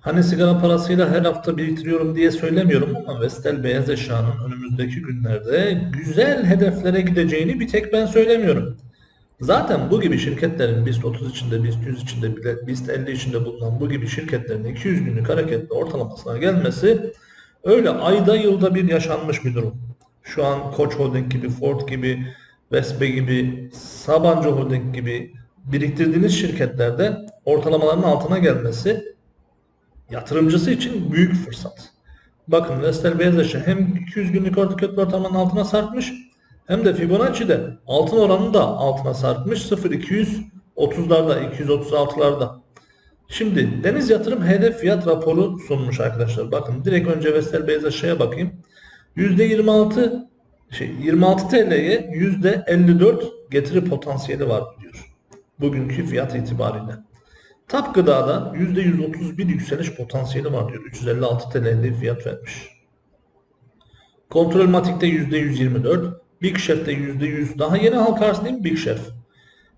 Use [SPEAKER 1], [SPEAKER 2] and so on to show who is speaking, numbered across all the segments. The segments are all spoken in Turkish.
[SPEAKER 1] Hani sigara parasıyla her hafta biriktiriyorum diye söylemiyorum ama Vestel Beyaz Eşya'nın önümüzdeki günlerde güzel hedeflere gideceğini bir tek ben söylemiyorum. Zaten bu gibi şirketlerin BIST 30 içinde, BIST 100 içinde, BIST 50 içinde bulunan bu gibi şirketlerin 200 günlük hareketli ortalamasına gelmesi öyle ayda yılda bir yaşanmış bir durum. Şu an Koç Holding gibi, Ford gibi, Vespe gibi, Sabancı Holding gibi biriktirdiğiniz şirketlerde ortalamaların altına gelmesi yatırımcısı için büyük fırsat. Bakın Vestel Beyaz Eşya hem 200 günlük hareketli ortalamanın altına sarkmış hem de Fibonacci'de altın oranını da altına sarkmış 0.230'larda 236'larda. Şimdi Deniz Yatırım hedef fiyat raporu sunmuş arkadaşlar. Bakın direkt önce Vestel Beyaz Eşya'ya bakayım. %26 şey 26 TL'ye %54 getiri potansiyeli var diyor. Bugünkü fiyat itibariyle. Tap Gıda'da %131 yükseliş potansiyeli var diyor. 356 TL'de fiyat vermiş. Kontrol Matik'te %124, Big Chef'te %100, daha yeni halka arz değil mi Big Chef?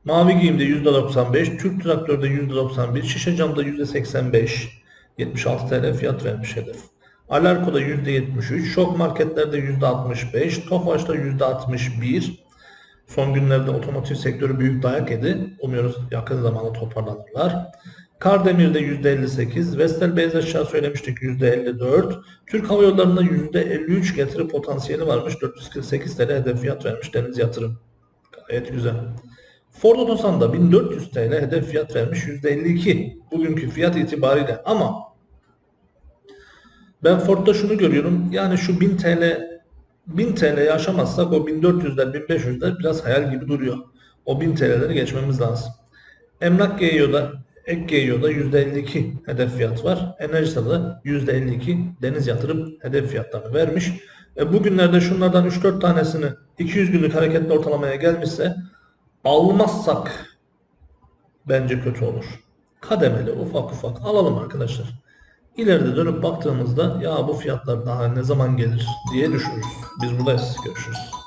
[SPEAKER 1] Mavi Giyim'de %95, Türk Traktör'de %91, Şişe Cam'da %85, 76 TL fiyat vermiş hedef. Alarko'da %73, Şok Marketler'de %65, Tofaş'ta %61, Son günlerde otomotiv sektörü büyük dayak yedi. Umuyoruz yakın zamanda toparlanırlar. Kardemir'de %58, Vestel Beyaz Eşya söylemiştik %54, Türk Hava Yolları'nda %53 getiri potansiyeli varmış. 448 TL hedef fiyat vermiş Deniz Yatırım. Gayet güzel. Ford Otosan'da 1400 TL hedef fiyat vermiş %52 bugünkü fiyat itibariyle ama ben Ford'da şunu görüyorum yani şu 1000 TL 1000 TL'yi aşamazsak o 1400'ler 1500'ler biraz hayal gibi duruyor. O 1000 TL'leri geçmemiz lazım. Emlak GEO'da Ek GEO'da %52 hedef fiyat var. Enerjisa'da %52 deniz yatırım hedef fiyatlarını vermiş. E bugünlerde şunlardan 3-4 tanesini 200 günlük hareketli ortalamaya gelmişse almazsak bence kötü olur. Kademeli ufak ufak alalım arkadaşlar. İleride dönüp baktığımızda ya bu fiyatlar daha ne zaman gelir diye düşünürüz. Biz buradayız. Görüşürüz.